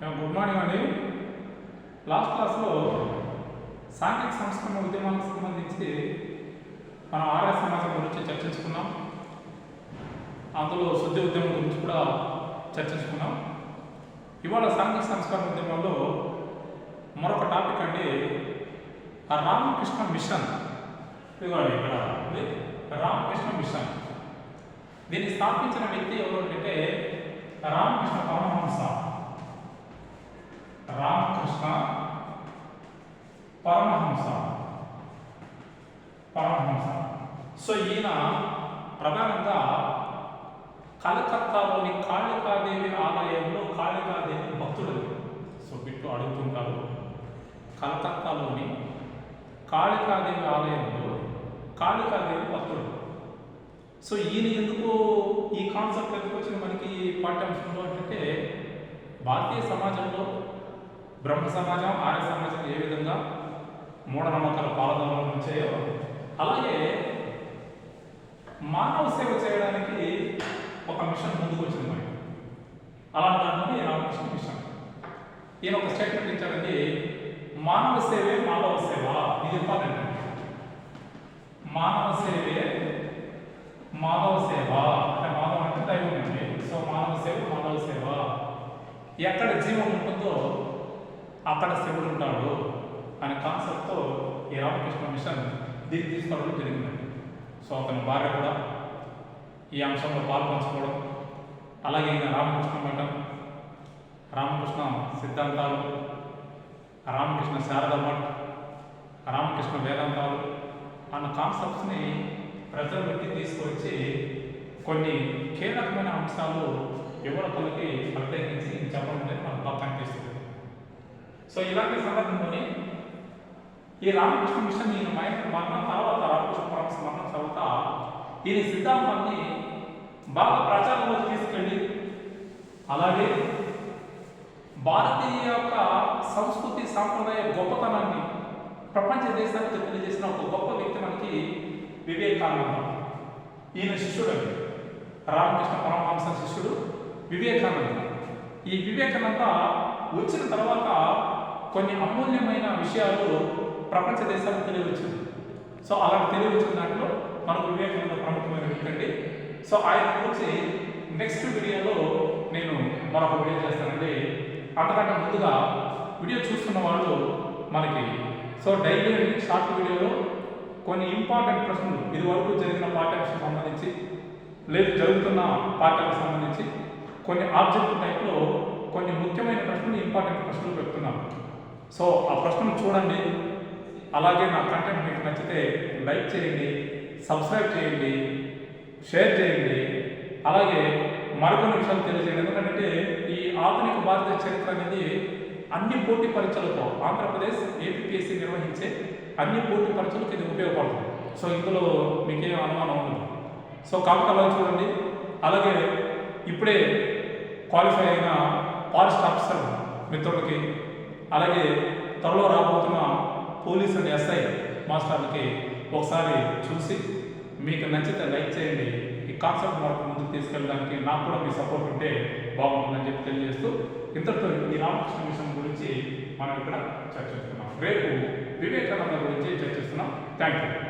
Good morning అండి last క్లాస్లో సాంఘిక సంస్కరణ ఉద్యమాలకు సంబంధించి మనం ఆర్య సమాజం గురించి చర్చించుకున్నాం. అందులో శుద్ధి ఉద్యమం గురించి కూడా చర్చించుకున్నాం. ఇవాళ సాంఘిక సంస్కరణ ఉద్యమంలో మరొక టాపిక్ అండి ఆ రామకృష్ణ మిషన్. ఇదిగోండి ఇక్కడ రామకృష్ణ మిషన్. దీన్ని స్థాపించిన వ్యక్తి ఎవరు అంటే రామకృష్ణ పరమహంస రామకృష్ణ పరమహంస పరమహంస సో ఈయన ప్రధానంగా కలకత్తాలోని కాళికాదేవి ఆలయంలో కాళికాదేవి భక్తుడు సో బిట్టు అడుగుతుంటారు. కలకత్తాలోని కాళికాదేవి ఆలయంలో కాళికాదేవి భక్తుడు. సో ఈయన ఎందుకు ఈ కాన్సెప్ట్ ఎందుకు వచ్చింది మనకి పాఠ్యాంశంలో అంటే భారతీయ సమాజంలో బ్రహ్మ సమాజం ఆర్య సమాజం ఏ విధంగా మూఢనమ్మకాల పాలదోమలు ఉంచాయో అలాగే మానవ సేవ చేయడానికి ఒక మిషన్ ముందుకు వచ్చింది మనకి అలాంటి దాంట్లోనే రామకృష్ణ మిషన్. ఈయన ఒక స్టేట్మెంట్ ఇచ్చాడండి మానవ సేవే మానవ సేవ. ఇది ఇంపార్టెంట్. మానవ సేవే మానవ సేవ. అంటే మానవ అంటే దైవం అండి. సో మానవ సేవ మానవ సేవ. ఎక్కడ జీవం ఉంటుందో అక్కడ శివుడు ఉంటాడు అనే కాన్సెప్ట్తో ఈ రామకృష్ణ మిషన్ దీన్ని తీసుకోవడం జరిగిందండి సో అతని భార్య కూడా ఈ అంశంలో పాల్పంచుకోవడం అలాగే ఈయన రామకృష్ణ మఠం రామకృష్ణ సిద్ధాంతాలు రామకృష్ణ శారద మఠ్ రామకృష్ణ వేదాంతాలు అన్న కాన్సెప్ట్స్ని ప్రజల్లోకి తీసుకువచ్చి కొన్ని కీలకమైన అంశాలు యువకులకి ప్రత్యేకించి చెప్పడం అనేది మనకు బాగా కనిపిస్తుంది. సో ఇలాంటి సందర్భంలోనే ఈ రామకృష్ణ మిషన్ ఈయన మైండ్ మరణం తర్వాత రామకృష్ణ పరమస్ మరణం తర్వాత ఈయన సిద్ధాంతాన్ని బాగా ప్రచారంలోకి తీసుకెళ్ళి అలాగే భారతీయ యొక్క సంస్కృతి సాంప్రదాయ గొప్పతనాన్ని ప్రపంచ దేశానికి తెలియజేసిన ఒక గొప్ప వ్యక్తి మనకి వివేకానంద. ఈయన శిష్యుడు రామకృష్ణ పరమహంస శిష్యుడు వివేకానంద. ఈ వివేకానంద వచ్చిన తర్వాత కొన్ని అమూల్యమైన విషయాలు ప్రపంచ దేశాలకు తెలియవచ్చింది. సో అలాంటి తెలియవచ్చిన దాంట్లో మనకు వివేకానంద ప్రముఖమైన వ్యక్తి అండి సో ఆయన గురించి నెక్స్ట్ వీడియోలో నేను మరొక వీడియో చేస్తానండి. అంతకంటే ముందుగా వీడియో చూస్తున్న వాళ్ళు మనకి సో డైలీ షార్ట్ వీడియోలో కొన్ని ఇంపార్టెంట్ ప్రశ్నలు. ఇదివరకు జరిగిన పాఠ్యాంశం సంబంధించి లేదు జరుగుతున్న పాఠ్యాలకు సంబంధించి కొన్ని ఆబ్జెక్ట్ టైప్లో కొన్ని ముఖ్యమైన ప్రశ్నలు ఇంపార్టెంట్ ప్రశ్నలు పెడుతున్నాను సో ఆ ప్రశ్నలు చూడండి. అలాగే నా కంటెంట్ మీకు నచ్చితే లైక్ చేయండి సబ్స్క్రైబ్ చేయండి షేర్ చేయండి. అలాగే మరొక విషయాలు తెలియజేయండి. ఎందుకంటే ఈ ఆధునిక భారతీయ చరిత్ర అనేది అన్ని పోటీ పరీక్షలతో ఆంధ్రప్రదేశ్ ఏపీఎస్సీ నిర్వహించే అన్ని పోటీ పరీక్షలకు ఇది ఉపయోగపడుతుంది. సో ఇందులో మీకేం అనుమానం ఉండదు. సో కాబట్టి అలా చూడండి. అలాగే ఇప్పుడే క్వాలిఫై అయిన ఫారెస్ట్ ఆఫీసర్ మిత్రులకి అలాగే త్వరలో రాబోతున్న పోలీస్ అండ్ ఎస్ఐ మాస్టర్లకి ఒకసారి చూసి మీకు నచ్చితే లైక్ చేయండి. ఈ కాన్సెప్ట్ వరకు ముందుకు తీసుకెళ్ళడానికి నాకు కూడా మీ సపోర్ట్ ఉంటే బాగుంటుందని చెప్పి తెలియజేస్తూ ఇంతటితో ఈ రామకృష్ణ మిషన్ గురించి మనం ఇక్కడ చర్చిస్తున్నాం. రేపు వివేకానంద గురించి చర్చిస్తున్నాం. Thank you